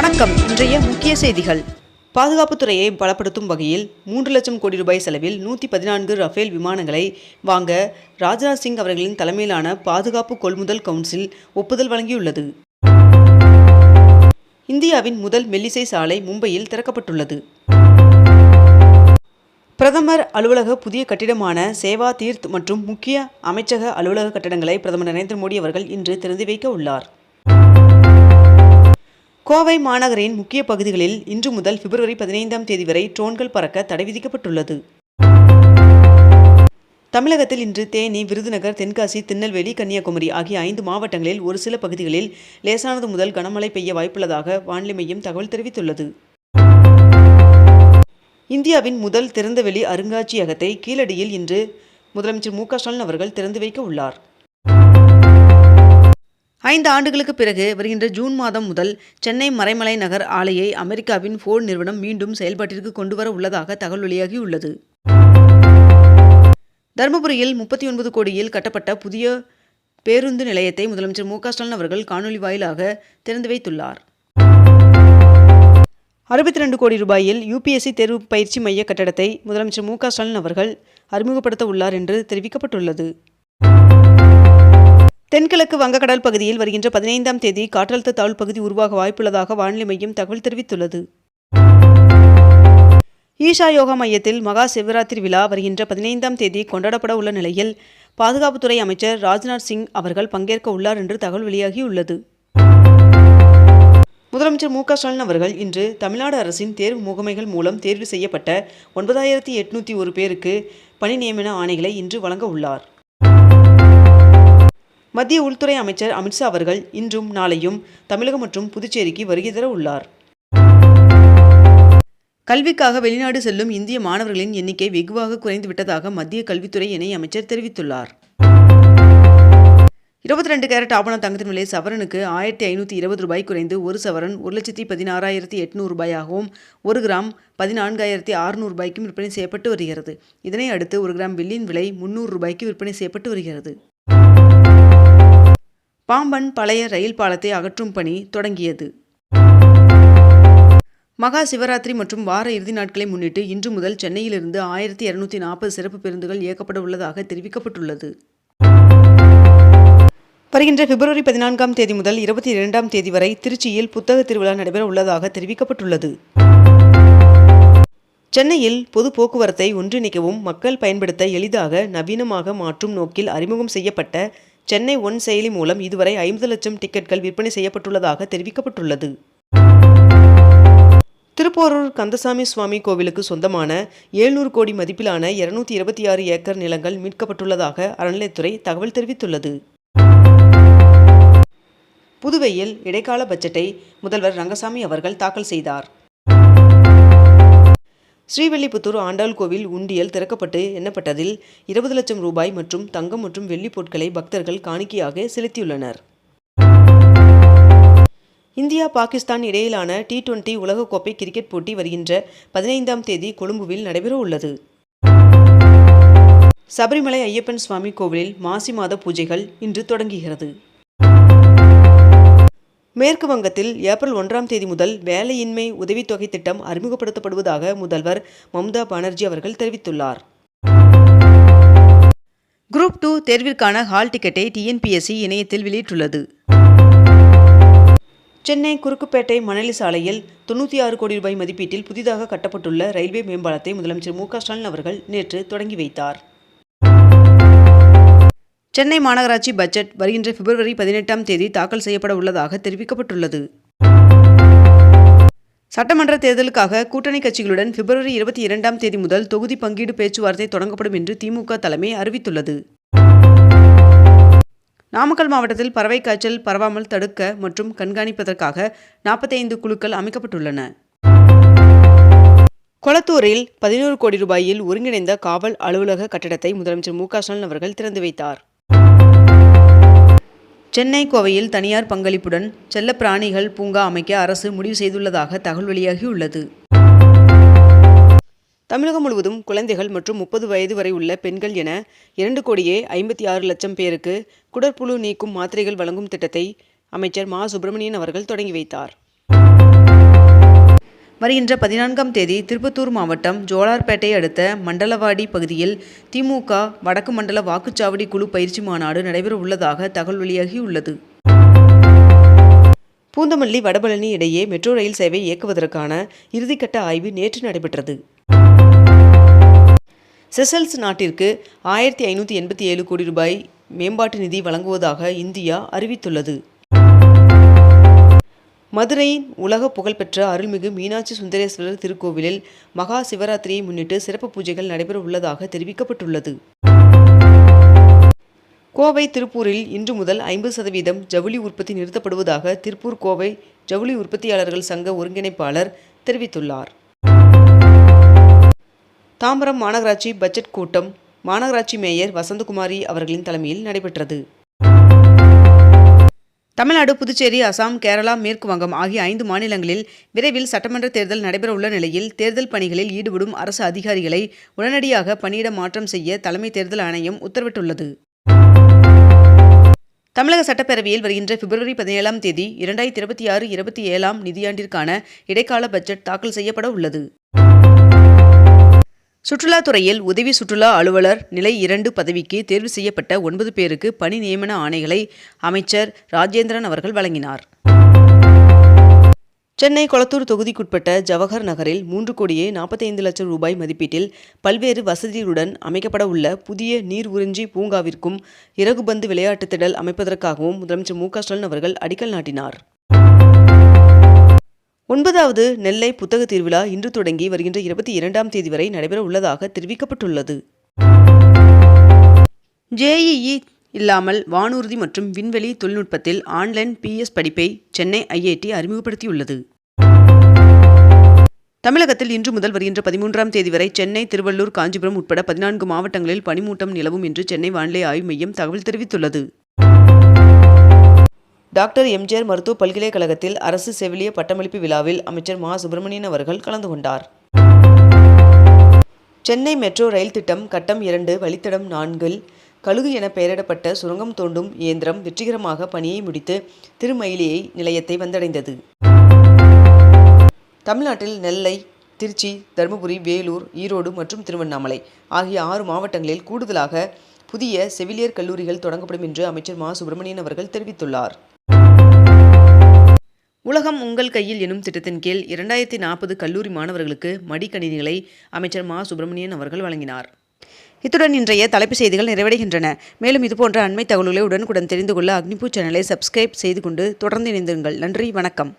வணக்கம். இன்றைய முக்கிய செய்திகள். பாதுகாப்புத்துறையை பலப்படுத்தும் வகையில் மூன்று லட்சம் கோடி ரூபாய் செலவில் நூற்றி பதினான்கு ரஃபேல் விமானங்களை வாங்க ராஜ்நாத் சிங் அவர்களின் தலைமையிலான பாதுகாப்பு கொள்முதல் கவுன்சில் ஒப்புதல் வழங்கியுள்ளது. இந்தியாவின் முதல் மெல்லிசை சாலை மும்பையில் திறக்கப்பட்டுள்ளது. பிரதமர் அலுவலக புதிய கட்டிடமான சேவா தீர்த் மற்றும் முக்கிய அமைச்சக அலுவலக கட்டடங்களை பிரதமர் நரேந்திர மோடி அவர்கள் இன்று திறந்து வைக்க உள்ளார். கோவை மாநகரின் முக்கிய பகுதிகளில் இன்று முதல் பிப்ரவரி பதினைந்தாம் தேதி வரை ட்ரோன்கள் பறக்க தடை விதிக்கப்பட்டுள்ளது. தமிழகத்தில் இன்று தேனி விருதுநகர் தென்காசி திருநெல்வேலி கன்னியாகுமரி ஆகிய ஐந்து மாவட்டங்களில் ஒரு சில பகுதிகளில் லேசானது முதல் கனமழை பெய்ய வாய்ப்புள்ளதாக வானிலை மையம் தகவல் தெரிவித்துள்ளது. இந்தியாவின் முதல் திறந்தவெளி அருங்காட்சியகத்தை கீழடியில் இன்று முதலமைச்சர் மு க ஸ்டாலின் அவர்கள் திறந்து வைக்க உள்ளார். ஐந்து ஆண்டுகளுக்கு பிறகு வருகின்ற ஜூன் மாதம் முதல் சென்னை மறைமலை நகர் ஆலையை அமெரிக்காவின் ஃபோர்ட் நிறுவனம் மீண்டும் செயல்பாட்டிற்கு கொண்டு வர உள்ளதாக தகவல் வெளியாகியுள்ளது. தருமபுரியில் முப்பத்தி ஒன்பது கோடியில் கட்டப்பட்ட புதிய பேருந்து நிலையத்தை முதலமைச்சர் மு ஸ்டாலின் அவர்கள் காணொலி வாயிலாக திறந்து வைத்துள்ளார். அறுபத்தி ரெண்டு கோடி ரூபாயில் யுபிஎஸ்சி தேர்வு பயிற்சி மைய கட்டடத்தை முதலமைச்சர் மு ஸ்டாலின் அவர்கள் அறிமுகப்படுத்த உள்ளார் என்று தெரிவிக்கப்பட்டுள்ளது. தென்கிழக்கு வங்கக்கடல் பகுதியில் வருகின்ற பதினைந்தாம் தேதி காற்றழுத்த தாழ்வு பகுதி உருவாக வாய்ப்புள்ளதாக வானிலை மையம் தகவல் தெரிவித்துள்ளது. ஈஷா யோகா மையத்தில் மகா சிவராத்திரி விழா வருகின்ற பதினைந்தாம் தேதி கொண்டாடப்பட உள்ள நிலையில் பாதுகாப்புத்துறை அமைச்சர் ராஜ்நாத் சிங் அவர்கள் பங்கேற்க உள்ளார் என்று தகவல் வெளியாகியுள்ளது. முதலமைச்சர் மு க ஸ்டாலின் அவர்கள் இன்று தமிழ்நாடு அரசின் தேர்வு முகமைகள் மூலம் தேர்வு செய்யப்பட்ட ஒன்பதாயிரத்தி எட்நூற்றி ஒரு பேருக்கு பணி நியமன ஆணைகளை இன்று வழங்க உள்ளார். மத்திய உள்துறை அமைச்சர் அமித்ஷா அவர்கள் இன்றும் நாளையும் தமிழகம் மற்றும் புதுச்சேரிக்கு வருகை தர உள்ளார். கல்விக்காக வெளிநாடு செல்லும் இந்திய மாணவர்களின் எண்ணிக்கை வெகுவாக குறைந்து விட்டதாக மத்திய கல்வித்துறை இணை அமைச்சர் தெரிவித்துள்ளார். இருபத்தி ரெண்டு கேரட் ஆபண தங்கத்தின் விலை சவரனுக்கு ஆயிரத்தி ஐநூற்றி இருபது ரூபாய் குறைந்து ஒரு சவரன் ஒரு லட்சத்தி பதினாறாயிரத்தி எட்நூறு ரூபாயாகவும் ஒரு கிராம் பதினான்காயிரத்தி அறுநூறு ரூபாய்க்கும் விற்பனை செய்யப்பட்டு வருகிறது. இதனை அடுத்து ஒரு கிராம் வெள்ளியின் விலை முந்நூறு ரூபாய்க்கு விற்பனை செய்யப்பட்டு வருகிறது. பாம்பன் பழைய ரயில் பாலத்தை அகற்றும் பணி தொடங்கியது. மகா சிவராத்திரி மற்றும் வார இறுதி நாட்களை முன்னிட்டு இன்று முதல் சென்னையிலிருந்து ஆயிரத்தி இருநூத்தி நாற்பது சிறப்பு பேருந்துகள் இயக்கப்பட உள்ளதாக தெரிவிக்கப்பட்டுள்ளது. வருகின்ற பிப்ரவரி பதினான்காம் தேதி முதல் இருபத்தி இரண்டாம் தேதி வரை திருச்சியில் புத்தக திருவிழா நடைபெற உள்ளதாக தெரிவிக்கப்பட்டுள்ளது. சென்னையில் பொது போக்குவரத்தை ஒன்றிணைக்கவும் மக்கள் பயன்படுத்த எளிதாக நவீனமாக மாற்றும் நோக்கில் அறிமுகம் செய்யப்பட்ட சென்னை ஒன் செயலி மூலம் இதுவரை ஐம்பது லட்சம் டிக்கெட்கள் விற்பனை செய்யப்பட்டுள்ளதாக தெரிவிக்கப்பட்டுள்ளது. திருப்போரூர் கந்தசாமி சுவாமி கோவிலுக்கு சொந்தமான எழுநூறு கோடி மதிப்பிலான இருநூத்தி இருபத்தி ஆறு ஏக்கர் நிலங்கள் மீட்கப்பட்டுள்ளதாக அறநிலையத்துறை தகவல் தெரிவித்துள்ளது. புதுவையில் இடைக்கால பட்ஜெட்டை முதல்வர் ரங்கசாமி அவர்கள் தாக்கல் செய்தார். ஸ்ரீவில்லிபுத்தூர் ஆண்டாள் கோவில் உண்டியல் திறக்கப்பட்டு எண்ணப்பட்டதில் இருபது லட்சம் ரூபாய் மற்றும் தங்கம் மற்றும் வெள்ளி பொருட்களை பக்தர்கள் காணிக்கையாக செலுத்தியுள்ளனர். இந்தியா பாகிஸ்தான் இடையிலான டி டுவெண்டி உலகக்கோப்பை கிரிக்கெட் போட்டி வருகின்ற பதினைந்தாம் தேதி கொழும்புவில் நடைபெற உள்ளது. சபரிமலை ஐயப்பன் சுவாமி கோவிலில் மாசி மாத பூஜைகள் இன்று தொடங்குகிறது. மேற்கு வங்கத்தில் ஏப்ரல் ஒன்றாம் தேதி முதல் வேலையின்மை உதவித்தொகை திட்டம் அறிமுகப்படுத்தப்படுவதாக முதல்வர் மம்தா பானர்ஜி அவர்கள் தெரிவித்துள்ளார். குரூப் டூ தேர்விற்கான ஹால் டிக்கெட்டை டிஎன்பிஎஸ்சி இணையத்தில் வெளியிட்டுள்ளது. சென்னை குறுக்குப்பேட்டை மணலி சாலையில் தொண்ணூற்றி ஆறு கோடி ரூபாய் மதிப்பீட்டில் புதிதாக கட்டப்பட்டுள்ள ரயில்வே மேம்பாலத்தை முதலமைச்சர் மு ஸ்டாலின் அவர்கள் நேற்று தொடங்கி வைத்தார். சென்னை மாநகராட்சி பட்ஜெட் வருகின்ற பிப்ரவரி பதினெட்டாம் தேதி தாக்கல் செய்யப்பட உள்ளதாக தெரிவிக்கப்பட்டுள்ளது. சட்டமன்ற தேர்தலுக்காக கூட்டணி கட்சிகளுடன் பிப்ரவரி இருபத்தி இரண்டாம் தேதி முதல் தொகுதி பங்கீடு பேச்சுவார்த்தை தொடங்கப்படும் என்று திமுக தலைமை அறிவித்துள்ளது. நாமக்கல் மாவட்டத்தில் பறவை காய்ச்சல் பரவாமல் தடுக்க மற்றும் கண்காணிப்பதற்காக நாற்பத்தைந்து குழுக்கள் அமைக்கப்பட்டுள்ளன. கொளத்தூரில் பதினோரு கோடி ரூபாயில் ஒருங்கிணைந்த காவல் அலுவலக கட்டடத்தை முதலமைச்சர் மு ஸ்டாலின் அவர்கள் திறந்து வைத்தார். சென்னை கோவையில் தனியார் பங்களிப்புடன் செல்லப்பிராணிகள் பூங்கா அமைக்க அரசு முடிவு செய்துள்ளதாக தகவல் வெளியாகியுள்ளது. தமிழகம் முழுவதும் குழந்தைகள் மற்றும் முப்பது வயது வரை உள்ள பெண்கள் என இரண்டு கோடியே ஐம்பத்தி ஆறு லட்சம் பேருக்கு குடற்புழு நீக்கும் மாத்திரைகள் வழங்கும் திட்டத்தை அமைச்சர் மா. சுப்பிரமணியன் அவர்கள் தொடங்கி வைத்தார். வருகின்ற பதினான்காம் தேதி திருப்பத்தூர் மாவட்டம் ஜோலார்பேட்டை அடுத்த மண்டலவாடி பகுதியில் திமுக வடக்கு மண்டல வாக்குச்சாவடி குழு பயிற்சி மாநாடு நடைபெற உள்ளதாக தகவல் வெளியாகியுள்ளது. பூந்தமல்லி வடபழனி இடையே மெட்ரோ ரயில் சேவை இயக்குவதற்கான இறுதிக்கட்ட ஆய்வு நேற்று நடைபெற்றது. செசல்ஸ் நாட்டிற்கு ஆயிரத்தி ஐநூற்றி எண்பத்தி ஏழு கோடி ரூபாய் மேம்பாட்டு நிதி வழங்குவதாக இந்தியா அறிவித்துள்ளது. மதுரையின் உலக புகழ்பெற்ற அருள்மிகு மீனாட்சி சுந்தரேஸ்வரர் திருக்கோவிலில் மகா சிவராத்திரியை முன்னிட்டு சிறப்பு பூஜைகள் நடைபெற உள்ளதாக தெரிவிக்கப்பட்டுள்ளது. கோவை திருப்பூரில் இன்று முதல் ஐம்பது சதவீதம் ஜவுளி உற்பத்தி நிறுத்தப்படுவதாக திருப்பூர் கோவை ஜவுளி உற்பத்தியாளர்கள் சங்க ஒருங்கிணைப்பாளர் தெரிவித்துள்ளார். தாம்பரம் மாநகராட்சி பட்ஜெட் கூட்டம் மாநகராட்சி மேயர் வசந்தகுமாரி அவர்களின் தலைமையில் நடைபெற்றது. தமிழ்நாடு புதுச்சேரி அசாம் கேரளா மேற்கு வங்கம் ஆகிய ஐந்து மாநிலங்களில் விரைவில் சட்டமன்ற தேர்தல் நடைபெறவுள்ள நிலையில் தேர்தல் பணிகளில் ஈடுபடும் அரசு அதிகாரிகளை உடனடியாக பணியிட மாற்றம் செய்ய தலைமை தேர்தல் ஆணையம் உத்தரவிட்டுள்ளது. தமிழக சட்டப்பேரவையில் வருகின்ற பிப்ரவரி பதினேழாம் தேதி இரண்டாயிரத்தி இருபத்தி ஆறு இருபத்தி ஏழாம் நிதியாண்டிற்கான இடைக்கால பட்ஜெட் தாக்கல் செய்யப்பட உள்ளது. சுற்றுலாத்துறையில் உதவி சுற்றுலா அலுவலர் நிலை இரண்டு பதவிக்கு தேர்வு செய்யப்பட்ட ஒன்பது பேருக்கு பணி நியமன ஆணைகளை அமைச்சர் ராஜேந்திரன் அவர்கள் வழங்கினார். சென்னை கொளத்தூர் தொகுதிக்குட்பட்ட ஜவஹர் நகரில் மூன்று கோடியே நாற்பத்தைந்து லட்சம் ரூபாய் மதிப்பீட்டில் பல்வேறு வசதிகளுடன் அமைக்கப்பட உள்ள புதிய நீர் உறிஞ்சி பூங்காவிற்கும் இறகுபந்து விளையாட்டுத் திடல் அமைப்பதற்காகவும் முதலமைச்சர் மு க ஸ்டாலின் அவர்கள் அடிக்கல் நாட்டினார். ஒன்பதாவது நெல்லை புத்தக திருவிழா இன்று தொடங்கி வருகின்ற இருபத்தி இரண்டாம் தேதி வரை நடைபெற உள்ளதாக தெரிவிக்கப்பட்டுள்ளது. ஜேஇஇ இல்லாமல் வானூர்தி மற்றும் விண்வெளி தொழில்நுட்பத்தில் ஆன்லைன் பிஎஸ் படிப்பை சென்னை ஐஐடி அறிமுகப்படுத்தியுள்ளது. தமிழகத்தில் இன்று முதல் வருகின்ற பதிமூன்றாம் தேதி வரை சென்னை திருவள்ளூர் காஞ்சிபுரம் உட்பட பதினான்கு மாவட்டங்களில் பனிமூட்டம் நிலவும் என்று சென்னை வானிலை ஆய்வு மையம் தகவல் தெரிவித்துள்ளது. டாக்டர் எம்ஜிஆர் மருத்துவ பல்கலைக்கழகத்தில் அரசு செவிலிய பட்டமளிப்பு விழாவில் அமைச்சர் மா. சுப்பிரமணியன் அவர்கள் கலந்து கொண்டார். சென்னை மெட்ரோ ரயில் திட்டம் கட்டம் இரண்டு வழித்தடம் நான்கில் கழுகு என பெயரிடப்பட்ட சுரங்கம் தோண்டும் இயந்திரம் வெற்றிகரமாக பணியை முடித்து திருமயிலியை நிலையத்தை வந்தடைந்தது. தமிழ்நாட்டில் நெல்லை திருச்சி தருமபுரி வேலூர் ஈரோடு மற்றும் திருவண்ணாமலை ஆகிய ஆறு மாவட்டங்களில் கூடுதலாக புதிய செவிலியர் கல்லூரிகள் தொடங்கப்படும் என்று அமைச்சர் மா. சுப்பிரமணியன் அவர்கள் தெரிவித்துள்ளார். உலகம் உங்கள் கையில் எனும் திட்டத்தின் கீழ் இரண்டாயிரத்தி நாற்பது கல்லூரி மாணவர்களுக்கு மடிக்கணினிகளை அமைச்சர் மா. சுப்பிரமணியன் அவர்கள் வழங்கினார். இத்துடன் இன்றைய தலைப்புச் செய்திகள் நிறைவடைகின்றன. மேலும் இதுபோன்ற அண்மை தகவல்களை உடனுக்குடன் தெரிந்து கொள்ள அக்னிபூ சேனலை சப்ஸ்கிரைப் செய்து கொண்டு தொடர்ந்து இணைந்திருங்கள். நன்றி வணக்கம்.